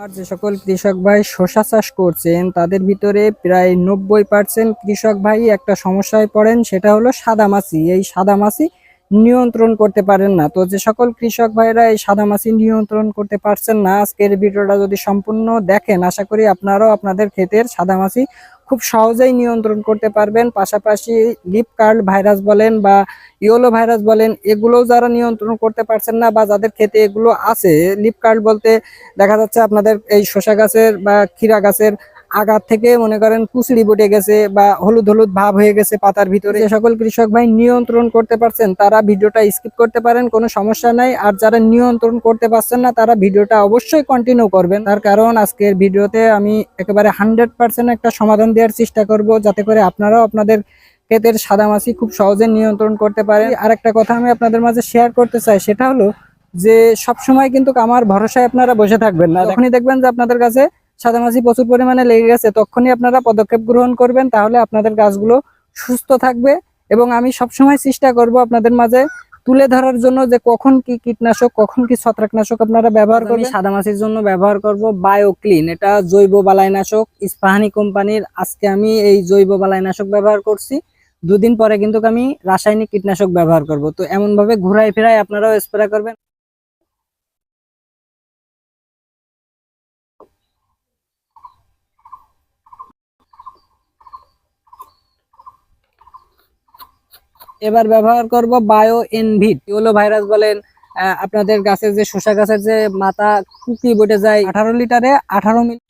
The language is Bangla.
আমার যে সকল কৃষক ভাই শশা চাষ করছেন, তাদের ভিতরে প্রায় নব্বই পার্সেন্ট কৃষক ভাই একটা সমস্যায় পড়েন, সেটা হলো সাদামাছি এই সাদামাছি নিয়ন্ত্রণ করতে পারেন না। তো যে সকল কৃষক ভাইরা এই সাদামাছি নিয়ন্ত্রণ করতে পারছেন না, আজকের ভিডিওটা যদি সম্পূর্ণ দেখেন, আশা করি আপনারাও আপনাদের ক্ষেতের সাদামাছি খুব সহজেই নিয়ন্ত্রণ করতে পারবেন। পাশাপাশি লিপ কার্ল ভাইরাস বলেন বা ইয়োলো ভাইরাস বলেন, এগুলোও যারা নিয়ন্ত্রণ করতে পারছেন না বা যাদের ক্ষেতে এগুলো আছে লিপ কার্ল বলতে দেখা যাচ্ছে আপনাদের এই শসা গাছের বা ক্ষীরা গাছের আগার থেকে মনে করেন কুচড়ি বটে গেছে বা হলুদ হলুদ ভাব হয়ে গেছে পাতার ভিতরে। যে সকল কৃষক ভাই নিয়ন্ত্রণ করতে পারছেন, তারা ভিডিওটা স্কিপ করতে পারেন, কোনো সমস্যা নাই। আর যারা নিয়ন্ত্রণ করতে পারছেন না, তারা ভিডিওটা অবশ্যই কন্টিনিউ করবেন। তার কারণ আজকের ভিডিওতে আমি একেবারে হান্ড্রেড পার্সেন্ট একটা সমাধান দেওয়ার চেষ্টা করব, যাতে করে আপনারাও আপনাদের ক্ষেতের সাদামাছি খুব সহজে নিয়ন্ত্রণ করতে পারে আর একটা কথা আমি আপনাদের মাঝে শেয়ার করতে চাই, সেটা হলো যে সব সময় কিন্তু আমার ভরসায় আপনারা বসে থাকবেন না। যখনই দেখবেন যে আপনাদের কাছে সাদামাছি প্রচুর পরিমাণে লেগে গেছে তখনই আপনারা পদক্ষেপ গ্রহণ করবেন তাহলে আপনাদের গাছগুলো সুস্থ থাকবে এবং আমি সব সময় চেষ্টা করব আপনাদের মাঝে তুলে ধরার জন্য যে কখন কি কীটনাশক কখন কি ছত্রাকনাশক আপনারা ব্যবহার করবেন। সাদামাছির জন্য ব্যবহার করব বায়োক্লিন এটা জৈব বালাইনাশক ইস্পাহানি কোম্পানির আজকে আমি এই জৈব বালাইনাশক ব্যবহার করছি। দুদিন পরে কিন্তু আমি রাসায়নিক কীটনাশক ব্যবহার করব। তো এমন ভাবে ঘুরাই ফেরাই আপনারাও স্প্রে করবেন। এবার ব্যবহার করব বায়ো এনভিট ইউলো ভাইরাস বলেন? আপনাদের গাছের যে শসা গাছের যে মাথা কুকি বটে যায় আঠারো লিটারে আঠারো মিনিট